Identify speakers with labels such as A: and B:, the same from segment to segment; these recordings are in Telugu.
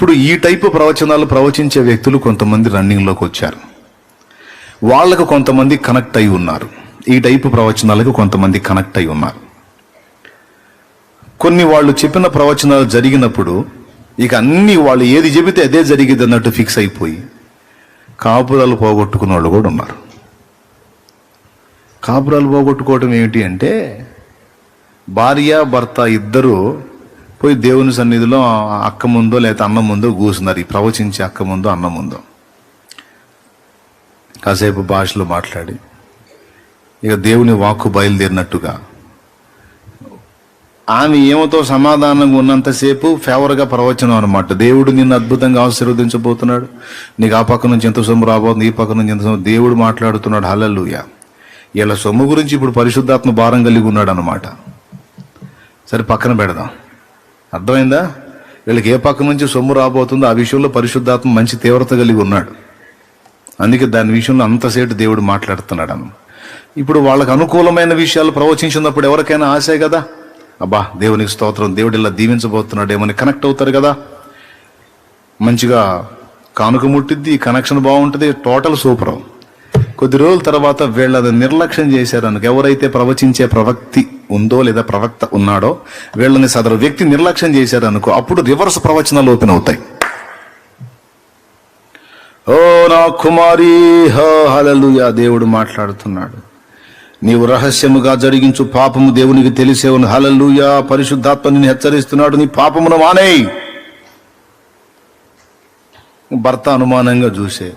A: ఇప్పుడు ఈ టైపు ప్రవచనాలు ప్రవచించే వ్యక్తులు కొంతమంది రన్నింగ్లోకి వచ్చారు. వాళ్ళకు కొంతమంది కనెక్ట్ అయి ఉన్నారు. ఈ టైపు ప్రవచనాలకు కొంతమంది కనెక్ట్ అయి ఉన్నారు. కొన్ని వాళ్ళు చెప్పిన ప్రవచనాలు జరిగినప్పుడు ఇక అన్ని వాళ్ళు ఏది చెబితే అదే జరిగింది అన్నట్టు ఫిక్స్ అయిపోయి కాపురాలు పోగొట్టుకున్న వాళ్ళు కూడా ఉన్నారు. కాపురాలు పోగొట్టుకోవటం ఏమిటి అంటే భార్య భర్త ఇద్దరు పోయి దేవుని సన్నిధిలో అక్క ముందో లేకపోతే అన్నం ముందో కూసున్నారు ఈ ప్రవచించే అక్క ముందో అన్నం ముందో. కాసేపు భాషలో మాట్లాడి. ఇక దేవుని వాక్కు బయలుదేరినట్టుగా. ఆమె ఏమతో సమాధానంగా ఉన్నంతసేపు ఫేవర్గా ప్రవచనం అనమాట దేవుడు నిన్ను అద్భుతంగా ఆశీర్వదించబోతున్నాడు. నీకు ఆ పక్క నుంచి ఎంత సొమ్ము రాబోతుంది ఈ పక్క నుంచి ఎంత సొమ్ము. దేవుడు మాట్లాడుతున్నాడు. హలల్లుయ. ఇలా సొమ్ము గురించి ఇప్పుడు పరిశుద్ధాత్మ భారం కలిగి ఉన్నాడు అనమాట సరే పక్కన పెడదాం. అర్థమైందా? వీళ్ళకి ఏ పక్క నుంచి సొమ్ము రాబోతుందో ఆ విషయంలో పరిశుద్ధాత్మ మంచి తీవ్రత కలిగి ఉన్నాడు. అందుకే దాని విషయంలో అంతసేటు దేవుడు మాట్లాడుతున్నాడు అన్న ఇప్పుడు వాళ్ళకు అనుకూలమైన విషయాలు ప్రవచించినప్పుడు ఎవరికైనా ఆశే కదా? అబ్బా దేవునికి స్తోత్రం. దేవుడు ఇలా దీవించబోతున్నాడు ఏమని కనెక్ట్ అవుతారు కదా? మంచిగా కానుక ముట్టిద్ది కనెక్షన్ బాగుంటుంది టోటల్ సూపర్. కొద్ది రోజుల తర్వాత వీళ్ళని నిర్లక్ష్యం చేశారు అనుకు ఎవరైతే ప్రవచించే ప్రవక్తి ఉందో లేదా ప్రవక్త ఉన్నాడో వీళ్ళని సదరు వ్యక్తి నిర్లక్ష్యం చేశారనుకో అప్పుడు రివర్స్ ప్రవచనాలు ఓపెన్ అవుతాయి. ఓ నా కుమారి హలలుయా దేవుడు మాట్లాడుతున్నాడు. నీవు రహస్యముగా జరిగించు పాపము దేవునికి తెలిసేవను హలలుయా పరిశుద్ధాత్మ నిన్ను హెచ్చరిస్తున్నాడు నీ పాపమును మానేయి. భర్త అనుమానంగా చూసే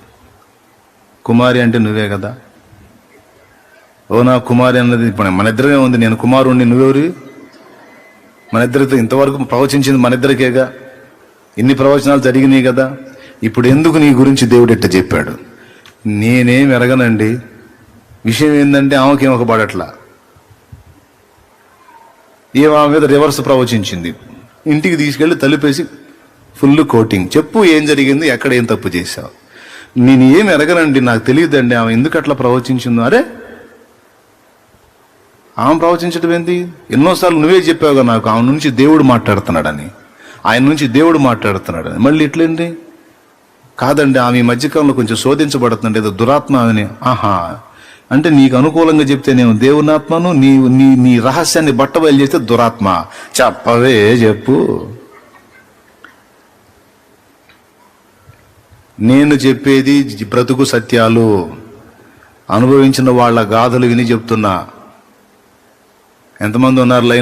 A: కుమారి అంటే నువ్వే కదా? ఓ నా కుమారి అన్నది ఇప్పుడు మన ఇద్దరే ఉంది. నేను కుమారుణ్ణి నువ్వెవరి? మన ఇద్దరితో ఇంతవరకు ప్రవచించింది మన ఇద్దరికేగా? ఇన్ని ప్రవచనాలు జరిగినాయి కదా? ఇప్పుడు ఎందుకు నీ గురించి దేవుడు ఎట్ట చెప్పాడు? నేనేం ఎరగనండి. విషయం ఏంటంటే ఆమెకేం ఒక పడట్లా. ఏ ఆమె మీద రివర్స్ ప్రవచించింది? ఇంటికి తీసుకెళ్ళి తలుపేసి ఫుల్ కోటింగ్. చెప్పు ఏం జరిగింది ఎక్కడ ఏం తప్పు చేశావు? నేను ఏం ఎరగనండి నాకు తెలియదండి ఆమె ఎందుకు అట్లా ప్రవచించిందో. అరే ఆమె ప్రవచించడం ఏంటి ఎన్నోసార్లు నువ్వే చెప్పావుగా నాకు ఆమె నుంచి దేవుడు మాట్లాడుతున్నాడని. ఆయన నుంచి దేవుడు మాట్లాడుతున్నాడని. మళ్ళీ ఇట్లేంటి కాదండి ఆమె ఈ మధ్యకాలంలో కొంచెం శోధించబడుతుంది ఏదో దురాత్మ అని ఆహా. అంటే నీకు అనుకూలంగా చెప్తే నేను దేవునాత్మను నీ నీ నీ రహస్యాన్ని బట్టబయలు చేస్తే దురాత్మ. చెప్పవే చెప్పు. నేను చెప్పేది బ్రతుకు సత్యాలు. అనుభవించిన వాళ్ళ గాథలు విని చెప్తున్నా. ఎంతమంది ఉన్నారు లైన్